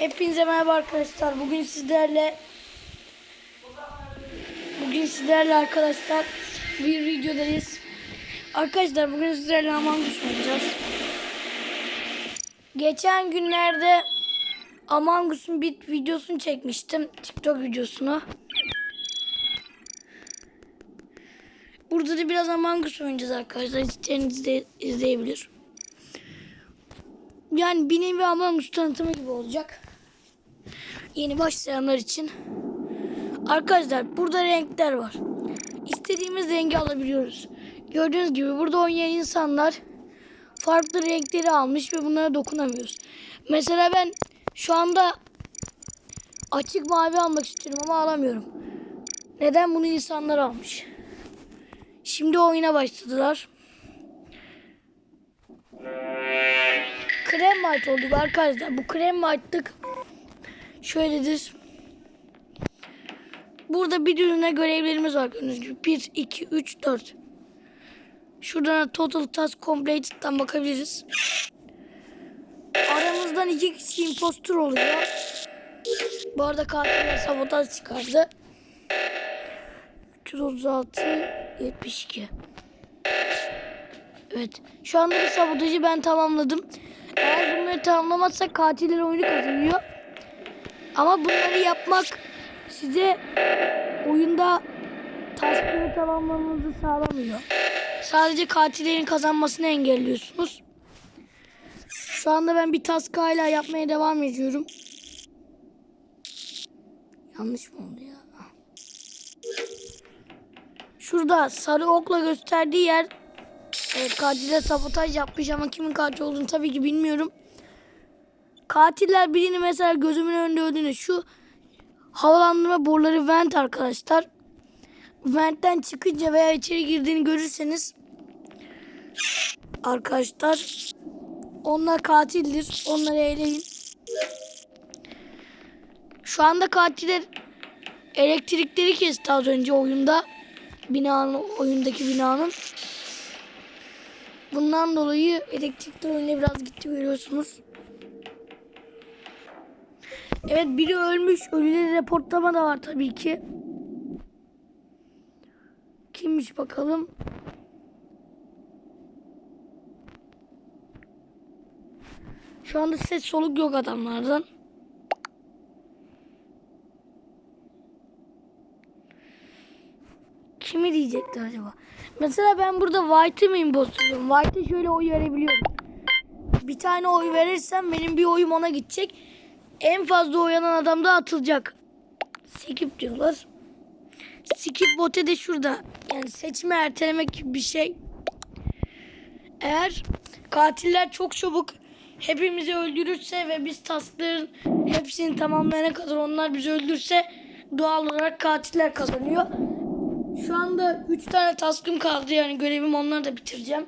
Hepinize merhaba arkadaşlar. Bugün sizlerle Bugün sizlerle arkadaşlar bir videodayız. Arkadaşlar bugün sizlerle Among Us oynayacağız. Geçen günlerde Among Us'un bir videosunu çekmiştim. TikTok videosunu. Burada da biraz Among Us oynayacağız arkadaşlar. İsteyeniniz de izleyebilir. Yani bir nevi Among Us tanıtımı gibi olacak. Yeni başlayanlar için. Arkadaşlar burada renkler var. İstediğimiz rengi alabiliyoruz. Gördüğünüz gibi burada oynayan insanlar farklı renkleri almış ve bunlara dokunamıyoruz. Mesela ben şu anda açık mavi almak istiyorum ama alamıyorum. Neden bunu insanlar almış? Şimdi oyuna başladılar. Krem white olduk arkadaşlar. Bu krem white'lık şöyledir. Burada bir düzine görevlerimiz var gördüğünüz gibi. 1, 2, 3, 4. Şuradan da Total Task Completed'dan bakabiliriz. Aramızdan iki kişi impostor oluyor. Bu arada katiller sabotaj çıkardı. 336, 72. Evet. Şu anda bir sabotajı ben tamamladım. Eğer bunları tamamlamazsak katiller oyunu kazanıyor. Ama bunları yapmak size oyunda taskları tamamlamanızı sağlamıyor. Sadece katillerin kazanmasını engelliyorsunuz. Şu anda ben bir task hala yapmaya devam ediyorum. Yanlış mı oldu ya? Şurada sarı okla gösterdiği yer Evet katile sabotaj yapmış ama kimin katil olduğunu tabii ki bilmiyorum. Katiller birini mesela gözümün önünde öldüğünde şu havalandırma boruları vent arkadaşlar. Ventten çıkınca veya içeri girdiğini görürseniz arkadaşlar onlar katildir. Onları eleyin. Şu anda katiller elektrikleri kesti az önce oyunda. Binanın oyundaki binanın. Bundan dolayı elektrikler oyuna biraz gitti görüyorsunuz. Evet biri ölmüş. Ölüleri reportlama da var tabii ki. Kimmiş bakalım. Şu anda ses soluk yok adamlardan. Diyecekler acaba? Mesela ben burada White'ı mı imposterlıyorum? White'a şöyle oy verebiliyorum. Bir tane oy verirsem benim bir oyum ona gidecek. En fazla oyanan adam da atılacak. Skip diyorlar. Skip bote de şurada. Yani seçme ertelemek gibi bir şey. Eğer katiller çok çabuk hepimizi öldürürse ve biz taskların hepsini tamamlayana kadar onlar bizi öldürse doğal olarak katiller kazanıyor. Şu anda 3 tane taskım kaldı yani görevim onları da bitireceğim.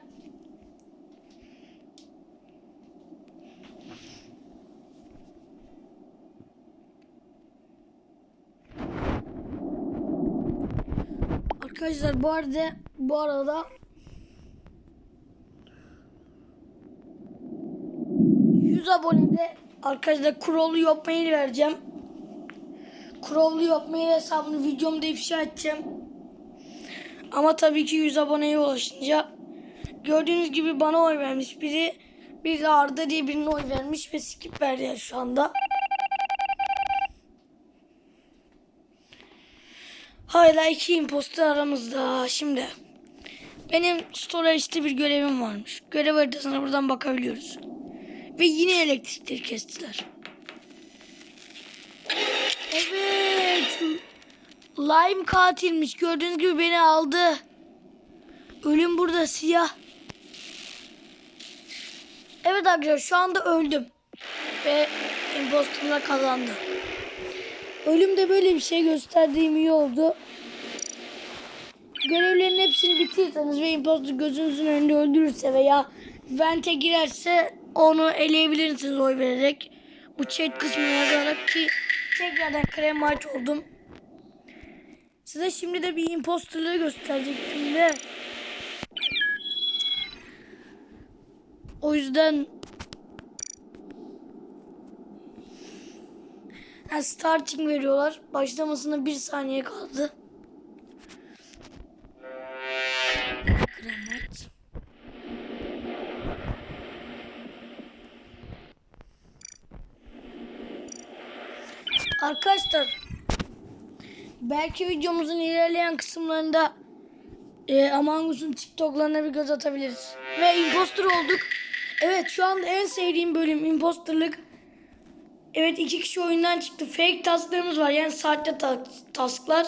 Arkadaşlar bu arada bu arada abonede arkadaşlar Crowl'u yapmayı vereceğim. Crowl'u yapmayı hesabını videomda ifşa edeceğim. Ama tabii ki 100 aboneye ulaşınca gördüğünüz gibi bana oy vermiş biri bir de Arda diye birine oy vermiş ve skip verdi yani şu anda. Hala iki imposter aramızda. Şimdi benim storage'de bir görevim varmış. Görev haritasına buradan bakabiliyoruz. Ve yine elektrikleri kestiler. Evet. Lime katilmiş. Gördüğünüz gibi beni aldı. Ölüm burada siyah. Evet arkadaşlar şu anda öldüm. Ve imposterlar kazandı. Ölüm de böyle bir şey gösterdiğim iyi oldu. Görevlerin hepsini bitirirseniz ve imposter gözünüzün önünde öldürürse veya vente girerse onu eleyebilirsiniz oy vererek. Bu chat kısmına yazarak ki tekrardan krem maç oldum. Size şimdi de bir imposterları gösterecektim de. O yüzden yani starting veriyorlar. Başlamasına bir saniye kaldı. Arkadaşlar belki videomuzun ilerleyen kısımlarında e, Among Us'un TikTok'larına bir göz atabiliriz. Ve imposter olduk. Evet şu anda en sevdiğim bölüm imposterlık. Evet iki kişi oyundan çıktı. Fake tasklarımız var. Yani sahte ta- tasklar,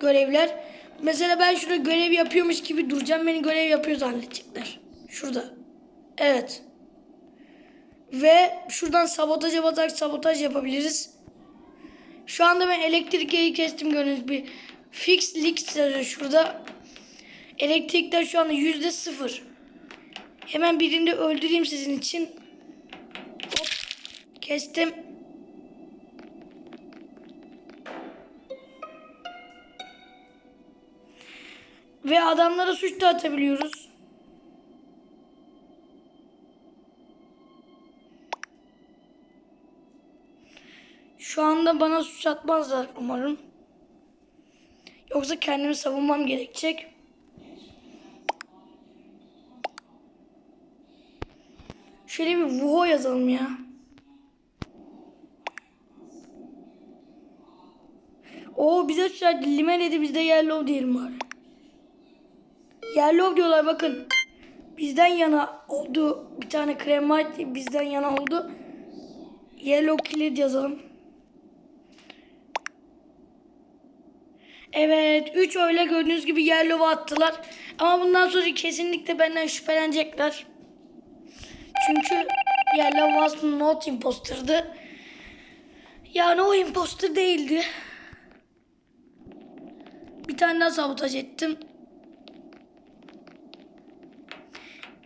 görevler. Mesela ben şurada görev yapıyormuş gibi duracağım. Beni görev yapıyor zannedecekler. Şurada. Evet. Ve şuradan sabotaja batarak sabotaj yapabiliriz. Şu anda ben elektrik yeri kestim gördüğünüz bir fix leak yazıyor şurada. Elektrikler şu anda yüzde sıfır. Hemen birini öldüreyim sizin için. Hop. Kestim. Ve adamlara suç da atabiliyoruz. Anda bana suç atmazlar umarım. Yoksa kendimi savunmam gerekecek. Şöyle bir vuho yazalım ya. Oo bize suç attı. Limen dedi biz de yellow diyelim bari. Yellow diyorlar bakın. Bizden yana oldu. Bir tane krem white bizden yana oldu. Yellow kilit yazalım. Evet 3 öyle gördüğünüz gibi yellow attılar. Ama bundan sonra kesinlikle benden şüphelenecekler. Çünkü yellow was not imposter'dı. Yani o imposter değildi. Bir tane daha sabotaj ettim.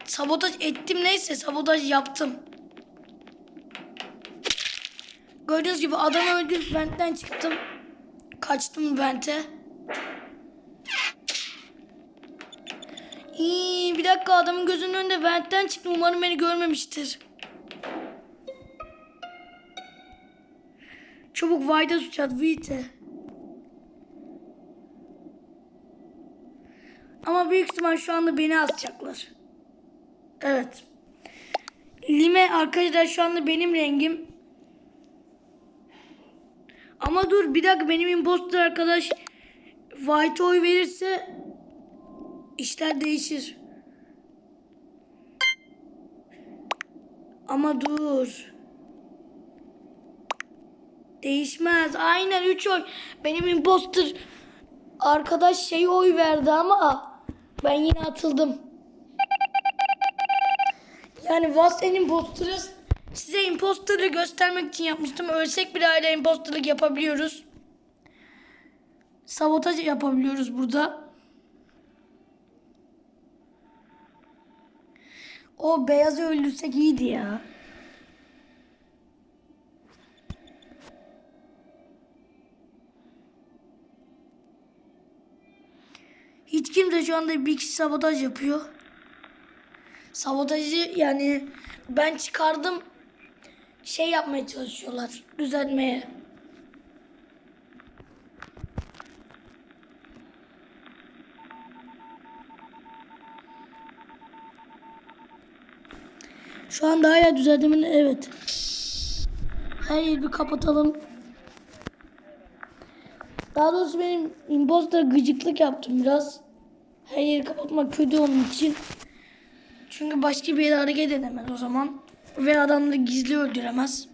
Sabotaj ettim neyse sabotaj yaptım. Gördüğünüz gibi adamı öldürüp ventten çıktım. Kaçtım vente. İyi, bir dakika adamın gözünün önünde ventten çıktım. Umarım beni görmemiştir. Çabuk Vayda at Vite. Ama büyük ihtimal şu anda beni asacaklar. Evet. Lime arkadaşlar şu anda benim rengim. Ama dur bir dakika benim imposter arkadaş White oy verirse işler değişir. Ama dur. Değişmez. Aynen 3 oy. Benim imposter arkadaş şey oy verdi ama ben yine atıldım. Yani Vasen imposter'ı size imposter'ı göstermek için yapmıştım. Ölsek bile hala imposter'lık yapabiliyoruz. Sabotaj yapabiliyoruz burada. O beyazı öldürsek iyiydi ya. Hiç kimse şu anda bir kişi sabotaj yapıyor. Sabotajı yani ben çıkardım şey yapmaya çalışıyorlar düzeltmeye. Şu anda hala düzeltemin evet. Her yeri bir kapatalım. Daha doğrusu benim imposter gıcıklık yaptım biraz. Her yeri kapatmak kötü onun için. Çünkü başka bir yere hareket edemez o zaman. Ve adam da gizli öldüremez.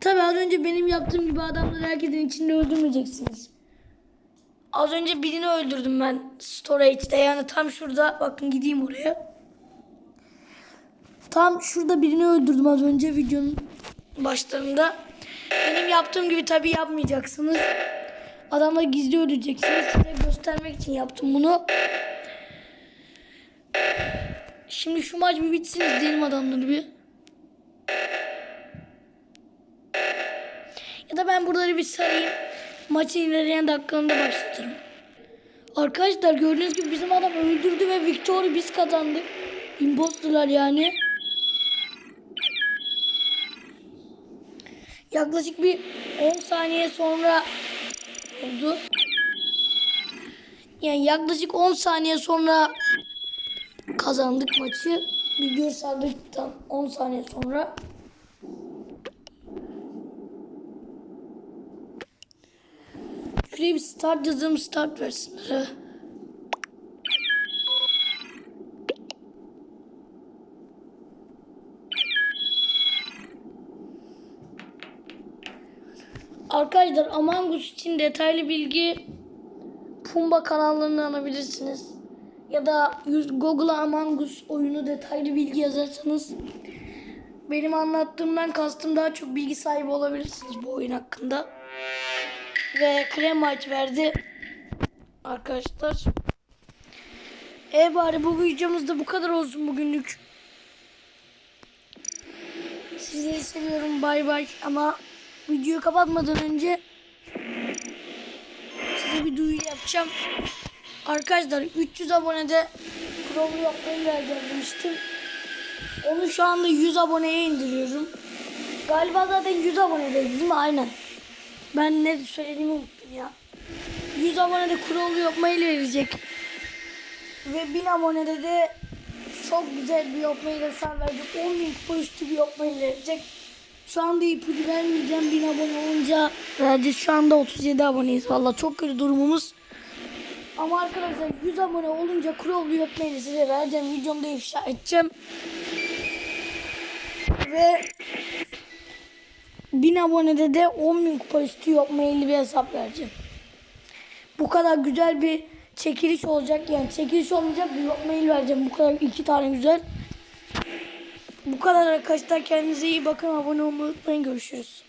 Tabi az önce benim yaptığım gibi adamları herkesin içinde öldürmeyeceksiniz. Az önce birini öldürdüm ben storage'de yani tam şurada bakın gideyim oraya. Tam şurada birini öldürdüm az önce videonun başlarında. Benim yaptığım gibi tabi yapmayacaksınız. Adamları gizli öldüreceksiniz. Size göstermek için yaptım bunu. Şimdi şu maç bir bitsin izleyelim adamları bir. Ya da ben buraları bir sarayım. Maçın ilerleyen dakikalarında başlatırım. Arkadaşlar gördüğünüz gibi bizim adam öldürdü ve Victor'u biz kazandık. Imposterlar yani. Yaklaşık bir 10 saniye sonra oldu. Yani yaklaşık 10 saniye sonra kazandık maçı. Video sardıktan 10 saniye sonra. Şuraya bir start yazalım start versinler. Arkadaşlar Among Us için detaylı bilgi Pumba kanallarından alabilirsiniz. Ya da Google'a Among Us oyunu detaylı bilgi yazarsanız benim anlattığımdan kastım daha çok bilgi sahibi olabilirsiniz bu oyun hakkında. Ve Kremite verdi arkadaşlar. E bari bu videomuzda bu kadar olsun bugünlük. Sizleri seviyorum bay bay ama videoyu kapatmadan önce size bir duyuru yapacağım. Arkadaşlar 300 abonede Chrome yapmayı demiştim. Onu şu anda 100 aboneye indiriyorum. Galiba zaten 100 abonedeydi değil mi? Aynen. Ben ne söylediğimi unuttum ya. 100 abonede kurulu yapmayı verecek. Ve 1000 abonede de çok güzel bir yapmayı da sen verecek. 10 bin üstü bir yapmayı verecek. Şu anda ipucu vermeyeceğim. 1000 abone olunca verecek. Şu anda 37 aboneyiz. Valla çok kötü durumumuz. Ama arkadaşlar 100 abone olunca kurulu yapmayı size vereceğim. Videomda ifşa edeceğim. Ve 1000 abonede de 10 bin kupa üstü yapmayı bir hesap vereceğim. Bu kadar güzel bir çekiliş olacak yani çekiliş olmayacak bir mail vereceğim bu kadar iki tane güzel. Bu kadar arkadaşlar kendinize iyi bakın abone olmayı unutmayın görüşürüz.